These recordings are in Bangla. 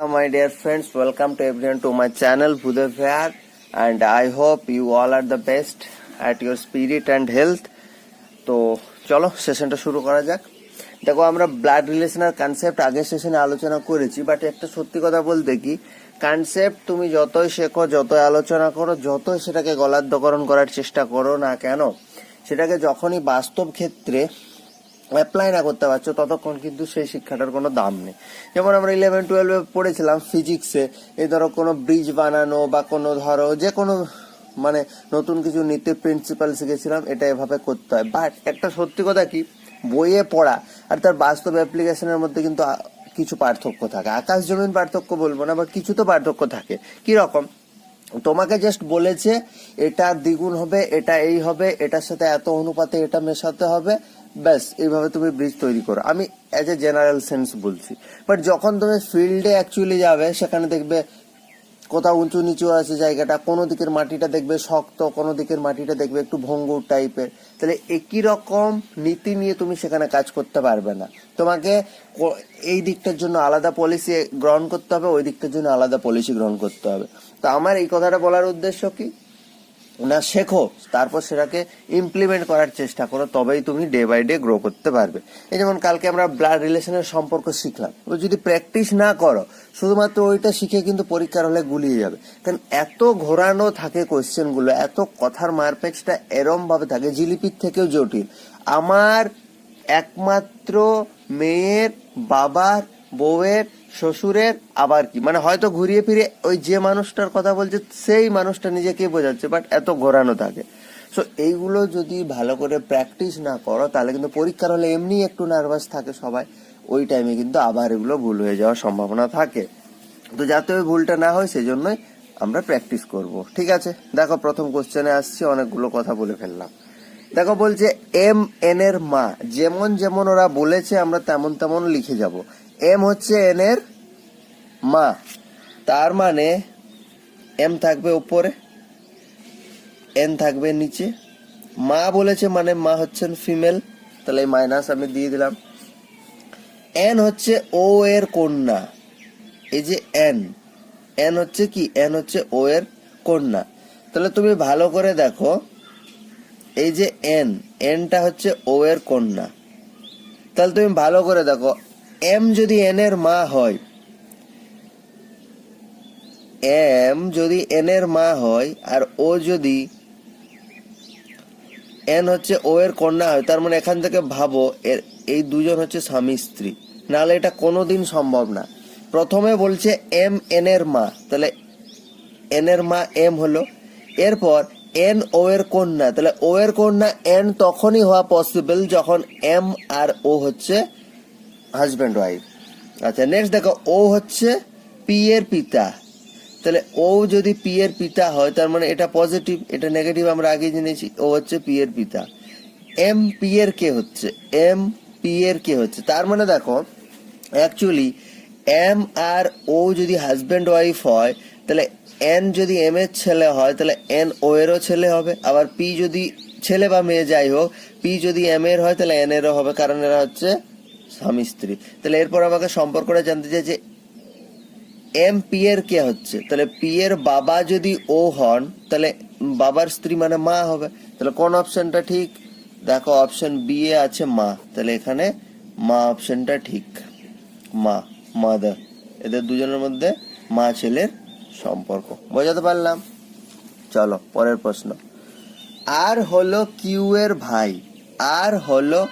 My dear friends, welcome to everyone to my channel Budhavyar and I hope you all are the best at your spirit and health. তো চলো সেশনটা শুরু করা যাক। দেখো আমরা ব্লাড রিলেশনের কনসেপ্ট আগের সেশনে আলোচনা করেছি বাট একটা সত্যি কথা বলতে কি কনসেপ্ট তুমি যতই শেখো যতই আলোচনা করো যতই সেটাকে গলাদ্যকরণ করার চেষ্টা করো না কেন সেটাকে যখনই বাস্তব ক্ষেত্রে অ্যাপ্লাই না করতে পারছ, ততক্ষণ কিন্তু সেই শিক্ষাটার কোনো দাম নেই। যেমন আমরা ইলেভেন টুয়েলভে পড়েছিলাম ফিজিক্সে এই ধরো কোনো ব্রিজ বানানো বা কোনো ধরো যে কোনো মানে নতুন কিছু নীতি প্রিন্সিপাল শিখেছিলাম, এটা এভাবে করতে হয়। বাট একটা সত্যি কথা কি, বইয়ে পড়া আর তার বাস্তব অ্যাপ্লিকেশনের মধ্যে কিন্তু কিছু পার্থক্য থাকে। আকাশ জমিন পার্থক্য বলব না, বা কিছু তো পার্থক্য থাকে। কি রকম? তোমাকে জাস্ট বলেছে, এটা দ্বিগুণ হবে, এটা এই হবে, এটার সাথে এত অনুপাতে এটা মেশাতে হবে ব্যাস, এইভাবে তুমি ব্রিজ তৈরি করো। আমি অ্যাজ এ জেনারেল সেন্স বলছি। বাট যখন তুমি ফিল্ডে অ্যাকচুয়ালি যাবে, সেখানে দেখবে কোথাও উঁচু নিচু আছে জায়গাটা, কোনো দিকের মাটিটা দেখবে শক্ত, কোনো দিকের মাটিটা দেখবে একটু ভঙ্গুর টাইপের তাহলে একই রকম নীতি নিয়ে তুমি সেখানে কাজ করতে পারবে না। তোমাকে এই দিকটার জন্য আলাদা পলিসি গ্রহণ করতে হবে, ওই দিকটার জন্য আলাদা পলিসি গ্রহণ করতে হবে। তো আমার এই কথাটা বলার উদ্দেশ্য কি? না শেখো, তারপর সেটাকে ইমপ্লিমেন্ট করার চেষ্টা করো, তবেই তুমি ডে বাই ডে গ্রো করতে পারবে। এই যেমন কালকে আমরা ব্লাড রিলেশনের সম্পর্ক শিখলাম। যদি প্র্যাকটিস না করো, শুধুমাত্র ওইটা শিখে কিন্তু পরীক্ষার হলে গুলিয়ে যাবে। কারণ এত ঘোরানো থাকে কোয়েশ্চেনগুলো, এত কথার মারপেচটা এরম ভাবে থাকে, জিলিপির থেকেও জটিল। আমার একমাত্র মেয়ের, বাবার, বউয়ের শ্বশুরের আবার কি? মানে হয়তো ঘুরিয়ে ফিরে ওই যে মানুষটার কথা বলছে, সেই মানুষটা নিজেকে বোঝাচ্ছে বাট এত ঘোরানো থাকে। সো এইগুলো যদি ভালো করে প্র্যাকটিস না করো, তাহলে কিন্তু পরীক্ষার হলে এমনি একটু নার্ভাস থাকে সবাই। ওই টাইমে কিন্তু আবার এগুলো ভুল হয়ে যাওয়ার সম্ভাবনা থাকে। তো যাতে ওই ভুলটা না হয় সেই জন্যই আমরা প্র্যাকটিস করব। ঠিক আছে? দেখো, প্রথম কোশ্চেনে আসছি, অনেকগুলো কথা বলে ফেললাম। দেখো, বলছে এম এন এর মা, যেমন যেমন ওরা বলেছে, আমরা তেমন তেমন লিখে যাব। এম হচ্ছে এন এর মা। তার মানে এম থাকবে উপরে এন থাকবে নিচে। মা বলেছে মানে মা হচ্ছেন ফিমেল তাহলে এই মাইনাস আমি দিয়ে দিলাম। এন হচ্ছে ও এর কন্যা, এই যে এন এন হচ্ছে কি? এন হচ্ছে ও এর কন্যা। তাহলে তুমি ভালো করে দেখো, এই যে এন এনটা হচ্ছে ও এর কন্যা। তাহলে তুমি ভালো করে দেখো এম যদি এন এর মা হয় এম যদি এন এর মা হয় আর ও যদি এন হচ্ছে ও এর কন্যা হয়, তার মানে এখান থেকে ভাবো এর, এই দুজন হচ্ছে স্বামী স্ত্রী। নাহলে এটা কোনোদিন সম্ভব না। প্রথমে বলছে এম এন এর মা, তাহলে এন এর মা এম হলো। এরপর এন ও এর কন্যা, তাহলে ও এর কন্যা এন তখনই হওয়া পসিবল যখন এম আর ও হচ্ছে হাজব্যান্ড ওয়াইফ আচ্ছা নেক্সট দেখো, ও হচ্ছে পি এর পিতা। তাহলে ও যদি পি এর পিতা হয়, তার মানে এটা পজিটিভ এটা নেগেটিভ আমরা আগে জেনেছি, ও হচ্ছে পি এর পিতা। এম পি এর কে হচ্ছে? এম পি এর কে হচ্ছে? তার মানে দেখো অ্যাকচুয়ালি এম আর ও যদি হাজব্যান্ড ওয়াইফ হয়, তাহলে এন যদি এম এর ছেলে হয়, তাহলে এন ও এরও ছেলে হবে। আবার পি যদি ছেলে বা মেয়ে যাই হোক পি যদি এম এর হয়, তাহলে এন এরও হবে, কারণ এরা হচ্ছে স্বামী স্ত্রী। তাহলে এরপর আমাকে সম্পর্কটা জানতে চাই যে এম পি এর কে হচ্ছে? তাহলে পি এর বাবা যদি ও হন, তাহলে বাবার স্ত্রী মানে মা হবে। তাহলে কোন অপশনটা ঠিক? দেখো অপশন বি এ আছে মা। তাহলে এখানে মা অপশনটা ঠিক। মা মাদার এদের দুজনের মধ্যে মা ছেলের সম্পর্ক। বোঝাতে পারলাম? চলো, পরের প্রশ্ন। আর হলো কিউ এর ভাই। আর হলো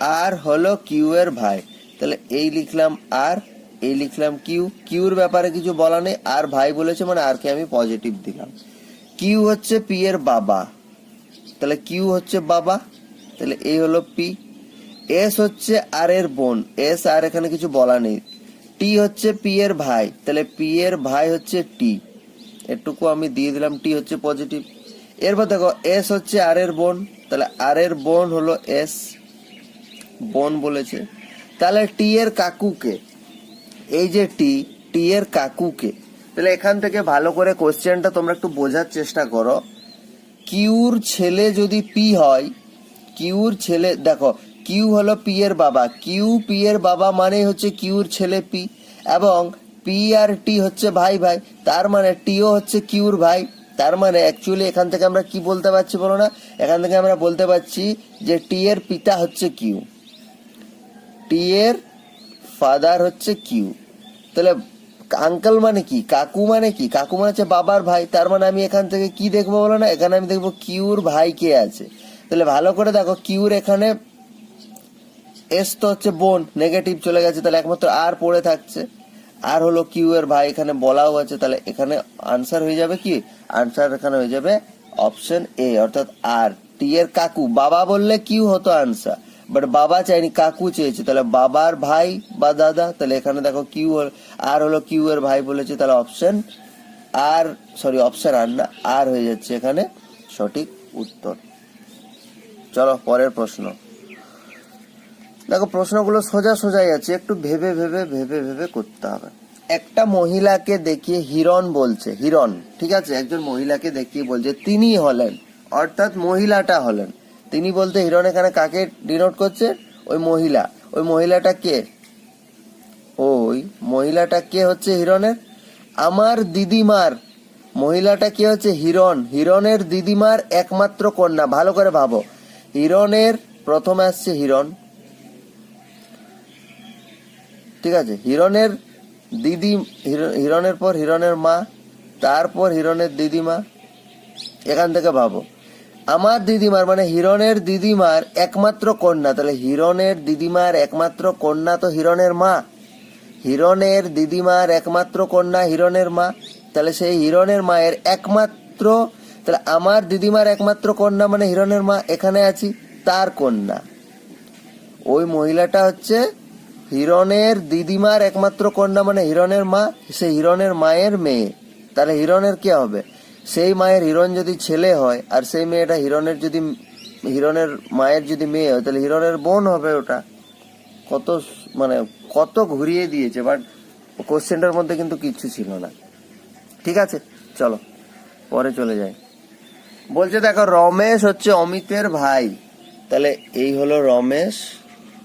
আর হলো কিউ এর ভাই। তাহলে এই লিখলাম আর, এই লিখলাম কিউ। কিউর ব্যাপারে কিছু বলা নেই, আর ভাই বলেছে মানে আর কে আমি পজিটিভ দিলাম। কিউ হচ্ছে পি এর বাবা। তাহলে কিউ হচ্ছে বাবা, তাহলে এই হলো পি। এস হচ্ছে আর এর বোন, এস আর এখানে কিছু বলা নেই। টি হচ্ছে পি এর ভাই, তাহলে পি এর ভাই হচ্ছে টি। এটুকু আমি দিয়ে দিলাম, টি হচ্ছে পজিটিভ এরপর দেখো, এস হচ্ছে আর এর বোন, তাহলে আর এর বোন হলো এস। বোন বলেছে, তাহলে টি এর কাকুকে, এই যে টি টি এর কাকুকে, তাহলে এখান থেকে ভালো করে কোশ্চেনটা তোমরা একটু বোঝার চেষ্টা করো। কিউর ছেলে যদি পি হয়, কিউর ছেলে, দেখো, কিউ হলো পি এর বাবা, কিউ পি এর বাবা মানে হচ্ছে কিউর ছেলে পি, এবং পি আর টি হচ্ছে ভাই ভাই, তার মানে টিও হচ্ছে কিউর ভাই, তার মানে অ্যাকচুয়ালি এখান থেকে আমরা কি বলতে পারছি বলো না? এখান থেকে আমরা বলতে পারছি যে টি এর পিতা হচ্ছে কিউ। টি এর ফাদার হচ্ছে কিউ তাহলে আঙ্কেল মানে কি? কাকু মানে কি? কাকু মানে হচ্ছে বাবার ভাই, তার মানে আমি এখান থেকে কি দেখব বলো না? এখানে আমি দেখব কিউর ভাই কে আছে। তাহলে ভালো করে দেখো কিউর এখানে এস তো হচ্ছে বোন নেগেটিভ চলে গেছে, তাহলে একমাত্র আর পড়ে থাকছে। আর হলো কিউ এর ভাই, এখানে বলাও আছে, তাহলে এখানে আনসার হয়ে যাবে কি? আনসার এখানে হয়ে যাবে অপশন এ অর্থাৎ আর টি এর কাকু। বাবা বললে কিউ হতো আনসার বাট বাবা চাইনি কাকু চেয়েছে। তাহলে বাবার ভাই বা দাদা, তাহলে এখানে দেখো কিউ আর হলো কিউ এর ভাই বলেছে, তাহলে অপশন আর সরি অপশন আর না আর হয়ে যাচ্ছে এখানে সঠিক উত্তর। চলো, পরের প্রশ্ন। দেখো, প্রশ্নগুলো সোজা সোজাই আছে, একটু ভেবে ভেবে ভেবে ভেবে করতে হবে। একটা মহিলাকে দেখিয়ে হিরণ বলছে, হিরণ, ঠিক আছে? একজন মহিলাকে দেখিয়ে বলছে তিনি হলেন, অর্থাৎ মহিলাটা হলেন। তিনি বলতে, হিরণ, এখানে কাকে ডিনোট করছে? ওই মহিলা। ওই মহিলাটা কে? ওই মহিলাটা কে হচ্ছে হিরণের? আমার দিদিমার। মহিলাটা কে হচ্ছে? হিরণ। হিরণের দিদিমার একমাত্র কন্যা। ভালো করে ভাবো। হিরণের প্রথমে আসছে হিরণ। ঠিক আছে। হিরণের দিদি হিরণের পর হিরণের মা, তারপর হিরণের দিদিমা। এখান থেকে ভাবো। আমার দিদিমার মানে হিরণের দিদিমার একমাত্র কন্যা। তাহলে হিরণের দিদিমার একমাত্র কন্যা তো হিরণের মা। হিরণের দিদিমার একমাত্র কন্যা হিরণের মা। তাহলে সেই হিরণের মায়ের একমাত্র, তাহলে আমার দিদিমার একমাত্র কন্যা মানে হিরণের মা, এখানে আছি, তার কন্যা। ওই মহিলাটা হচ্ছে হিরণের দিদিমার একমাত্র কন্যা মানে হিরণের মা, সে হিরণের মায়ের মেয়ে। তাহলে হিরণের কে হবে? সেই মায়ের হিরণ যদি ছেলে হয়, আর সেই মেয়েটা হিরণের যদি, হিরণের মায়ের যদি মেয়ে হয়, তাহলে হিরণের বোন হবে ওটা। কত মানে কত ঘুরিয়ে দিয়েছে বাট কোশ্চেনটার মধ্যে কিন্তু কিচ্ছু ছিল না। ঠিক আছে, চলো, পরে চলে যাই। বলছে, দেখো, রমেশ হচ্ছে অমিতের ভাই। তাহলে এই হলো রমেশ,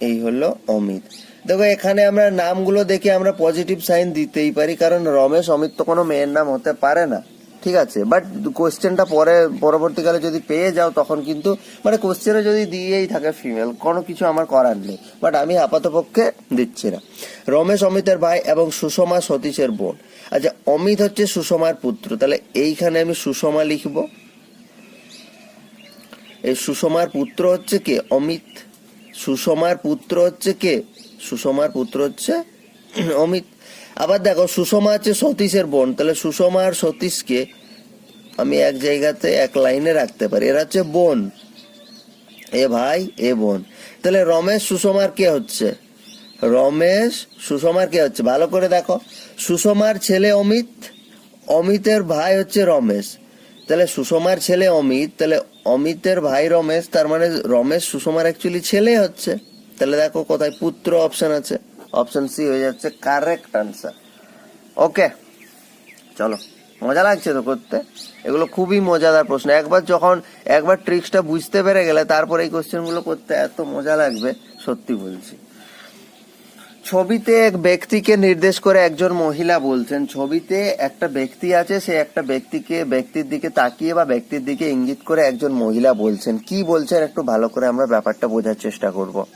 এই হলো অমিত। দেখো, এখানে আমরা নামগুলো দেখে আমরা পজিটিভ সাইন দিতেই পারি, কারণ রমেশ, অমিত তো কোনো মেয়ের নাম হতে পারে না। ঠিক আছে বাট কোশ্চেনটা পরে, পরবর্তীকালে যদি পেয়ে যাও, তখন কিন্তু মানে কোশ্চেনে যদি দিয়েই থাকে ফিমেল কোনো কিছু আমার করার নেই। বাট আমি আপাতপক্ষে দিচ্ছি না। রমেশ, অমিতের ভাই এবং সুষমা সতীশের বোন। আচ্ছা অমিত হচ্ছে সুষমার পুত্র। তাহলে এইখানে আমি সুষমা লিখব। এই সুষমার পুত্র হচ্ছে কে? অমিত। সুষমার পুত্র হচ্ছে কে? সুষমার পুত্র হচ্ছে, অমিত। আবার দেখো, সুষমা হচ্ছে সতীশের বোন। তাহলে সুষমা আর সতীশকে আমি এক জায়গাতে, এক লাইনে রাখতে পারি। এরা হচ্ছে বোন। এ ভাই, এ বোন। তাহলে রমেশ সুষমার কে হচ্ছে? রমেশ সুষমার কে হচ্ছে? ভালো করে দেখো। সুষমার ছেলে অমিত, অমিতের ভাই হচ্ছে রমেশ। তাহলে সুষমার ছেলে অমিত, তাহলে অমিতের ভাই রমেশ, তার মানে রমেশ, সুষমার অ্যাকচুয়ালি ছেলে হচ্ছে। তাহলে দেখো কোথায় পুত্র অপশন আছে। অপশন সি হয়ে যাচ্ছে কারেক্ট আনসার। ওকে, চলো। মজা লাগছে তো করতে? এগুলো খুবই মজাদার প্রশ্ন। একবার যখন, একবার ট্রিক্সটা বুঝতে পেরে গেলে তারপরে এই কোশ্চেনগুলো করতে এত মজা লাগবে, সত্যি বলছি। ছবিতে এক ব্যক্তিকে নির্দেশ করে একজন মহিলা বলছেন, ছবিতে একটা ব্যক্তি আছে, সে একটা ব্যক্তিকে, ব্যক্তির দিকে তাকিয়ে বা ব্যক্তির দিকে ইঙ্গিত করে একজন মহিলা বলছেন। কি বলছেন? একটু ভালো করে আমরা ব্যাপারটা বোঝার চেষ্টা করব।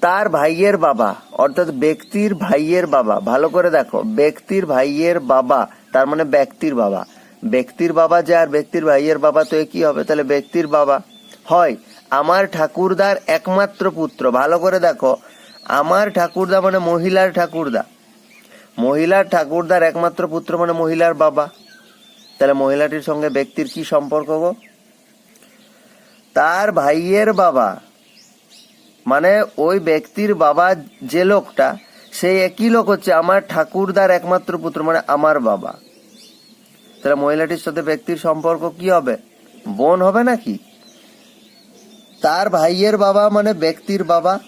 তার ভাইয়ের বাবা, অর্থাৎ ব্যক্তির ভাইয়ের বাবা, ভালো করে দেখো, ব্যক্তির ভাইয়ের বাবা, তার মানে ব্যক্তির বাবা। ব্যক্তির বাবা যে আর ব্যক্তির ভাইয়ের বাবা, তো কি হবে? তাহলে ব্যক্তির বাবা হয় আমার ঠাকুরদার একমাত্র পুত্র। ভালো করে দেখো, আমার ঠাকুরদা মানে মহিলার ঠাকুরদা। মহিলার ঠাকুরদার একমাত্র পুত্র মানে মহিলার বাবা। তাহলে মহিলাটির সঙ্গে ব্যক্তির কি সম্পর্ক গো? তার ভাইয়ের বাবা মানে ওই ব্যক্তির বাবা যে লোকটা, সেই একই লোক হচ্ছে আমার ঠাকুরদার একমাত্র পুত্র মানে আমার বাবা। তাহলে মহিলাটির সাথে ব্যক্তির সম্পর্ক কি হবে? বোন হবে নাকি? তার ভাইয়ের বাবা মানে ব্যক্তির বাবা।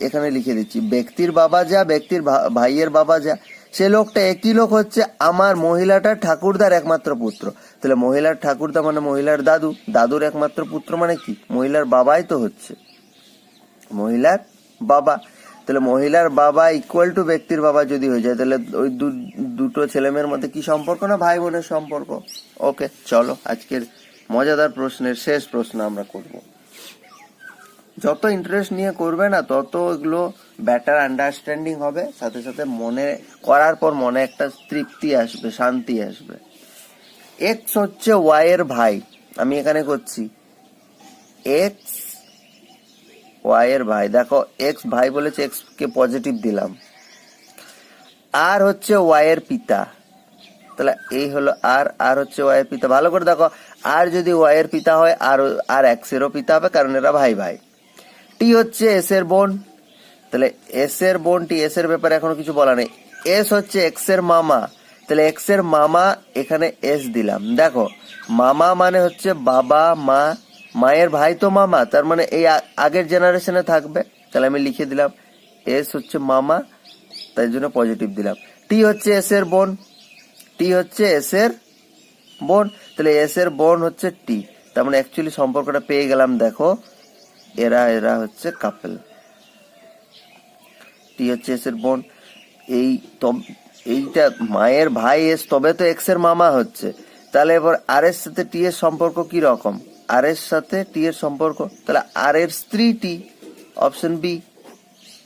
এখানে লিখে দিচ্ছি, ব্যক্তির বাবা যা, ব্যক্তির ভাইয়ের বাবা যা। সে লোকটা একই লোক হচ্ছে আমার মহিলাটার ঠাকুরদার একমাত্র পুত্র। তাহলে মহিলার ঠাকুরদা মানে মহিলার দাদু। দাদুর একমাত্র পুত্র মানে কি? মহিলার বাবাই তো হচ্ছে। মহিলার বাবা। তাহলে মহিলার বাবা ইকুয়াল টু ব্যক্তির বাবা যদি হয়ে যায়, তাহলে ওই দুটো ছেলেমেয়ের মধ্যে কি সম্পর্ক না ভাই বোনের সম্পর্ক? ওকে, চলো, আজকের মজাদার প্রশ্নের শেষ প্রশ্ন আমরা করব। যত ইন্টারেস্ট নিয়ে করবে না তত এগুলো বেটার আন্ডারস্ট্যান্ডিং হবে, সাথে সাথে মনে, করার পর মনে একটা তৃপ্তি আসবে, শান্তি আসবে। এক্স হচ্ছে ওয়াই এর ভাই, আমি এখানে করছি। এক্স ওয়াই এর ভাই, দেখো এক্স ভাই বলেছে এক্স কে পজিটিভ দিলাম। আর হচ্ছে ওয়াই এর পিতা, তাহলে এই হলো আর আর হচ্ছে ওয়াই এর পিতা। ভালো করে দেখো আর যদি ওয়াই এর পিতা হয় আর আর এক্স এরও পিতা হবে, কারণ এরা ভাই ভাই টি হচ্ছে এস এর বোন। তাহলে এস এর বোন টি এস এর ব্যাপারে এখনও কিছু বলা নেই। এস হচ্ছে এক্সের মামা। তাহলে এক্সের মামা এখানে এস দিলাম। দেখো, মামা মানে হচ্ছে বাবা, মা, মায়ের ভাই তো মামা, তার মানে এই আগের জেনারেশনে থাকবে। তাহলে আমি লিখে দিলাম এস হচ্ছে মামা, তাই জন্য পজিটিভ দিলাম। টি হচ্ছে এস এর বোন। টি হচ্ছে এস এর বোন। তাহলে এস এর বোন হচ্ছে টি তার মানে অ্যাকচুয়ালি সম্পর্কটা পেয়ে গেলাম, দেখো। এরা এরা হচ্ছে কাপেল টি হচ্ছে এস এর বোন। এই এইটা মায়ের ভাই এস, তবে তো এক্সের মামা হচ্ছে। তাহলে এবার আর এর সাথে টি এর সম্পর্ক কি রকম? আর এর সাথে টি এর সম্পর্ক, তাহলে আর এর স্ত্রী টি অপশন বি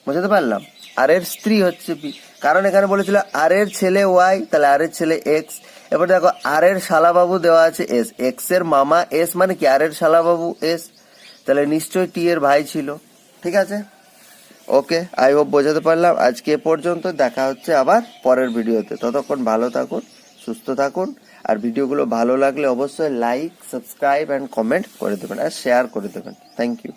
বুঝতে পারলাম? আর এর স্ত্রী হচ্ছে বি কারণ এখানে বলেছিল আর এর ছেলে ওয়াই তাহলে আর এর ছেলে এক্স এবার দেখো আর এর শালাবাবু দেওয়া আছে এস এক্সের মামা এস মানে কি? আর এর শালাবাবু এস তাহলে নিশ্চয়ই টি এর ভাই ছিল। ঠিক আছে? ওকে আই হোপ বোঝাতে পারলাম। আজকে এ পর্যন্ত, দেখা হচ্ছে আবার পরের ভিডিওতে। ততক্ষণ ভালো থাকুন, সুস্থ থাকুন, আর ভিডিওগুলো ভালো লাগলে অবশ্যই লাইক সাবস্ক্রাইব অ্যান্ড কমেন্ট করে দেবেন, আর শেয়ার করে দেবেন। Thank you